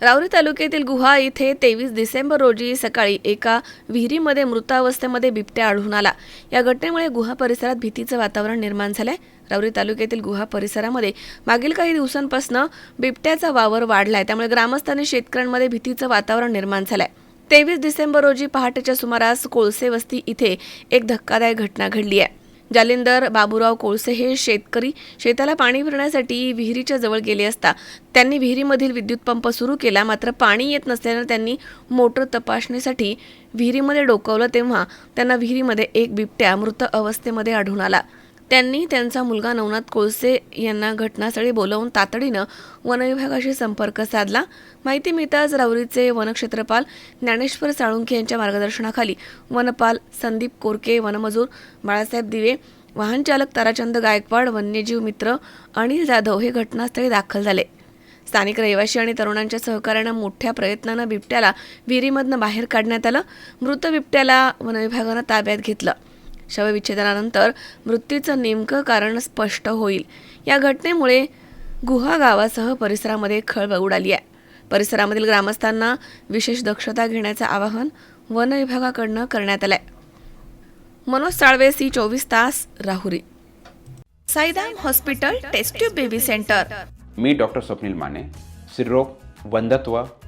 राऊरी तालुक्यातील गुहा इथे तेवीस डिसेंबर रोजी सकाळी एका विहिरीमध्ये मृतावस्थेमध्ये बिबट्या आढळून आला. या घटनेमुळे गुहा परिसरात भीतीचं वातावरण निर्माण झालंय. राऊरी तालुक्यातील गुहा परिसरामध्ये मागील काही दिवसांपासून बिबट्याचा वावर वाढलाय. त्यामुळे ग्रामस्थांनी शेतकऱ्यांमध्ये भीतीचं वातावरण निर्माण झालंय. तेवीस डिसेंबर रोजी पहाटेच्या सुमारास कोळसे वस्ती इथे एक धक्कादायक घटना घडली आहे. जालिंदर बाबूराव कोळसे हे शेतकरी शेताला पाणी भरण्यासाठी विहिरीच्या जवळ गेले असता त्यांनी विहिरीमधील विद्युत पंप सुरू केला मात्र पाणी येत नसल्यानं त्यांनी मोटर तपासणीसाठी विहिरीमध्ये डोकवलं तेव्हा त्यांना विहिरीमध्ये एक बिबट्या मृत अवस्थेमध्ये आढळून आला. त्यांनी त्यांचा मुलगा नवनाथ कोळसे यांना घटनास्थळी बोलावून तातडीनं वनविभागाशी संपर्क साधला. माहिती मिळताच राऊरीचे वनक्षेत्रपाल ज्ञानेश्वर साळुंखे यांच्या मार्गदर्शनाखाली वनपाल संदीप कोरके वनमजूर बाळासाहेब दिवे वाहनचालक ताराचंद गायकवाड वन्यजीव मित्र अनिल जाधव हे घटनास्थळी दाखल झाले. स्थानिक रहिवासी आणि तरुणांच्या सहकार्यानं मोठ्या प्रयत्नानं बिबट्याला विहिरीमधनं बाहेर काढण्यात आलं. मृत बिबट्याला वनविभागानं ताब्यात घेतलं. शवविच्छेदनानंतर मृत्यूचं नेमकं कारण स्पष्ट होईल. या घटनेमुळे गुहा गावासह परिसरामध्ये खळबळ उडाली आहे. परिसरामधील ग्रामस्थांना विशेष दक्षता घेण्याचं आवाहन वन विभागाकडनं करण्यात आलंय. मनोज साळवे सी चोवीस तास Rahuri. Saidam hospital test tube baby centre. मी डॉक्टर स्वप्नील माने स्त्रीरोग वंधत्व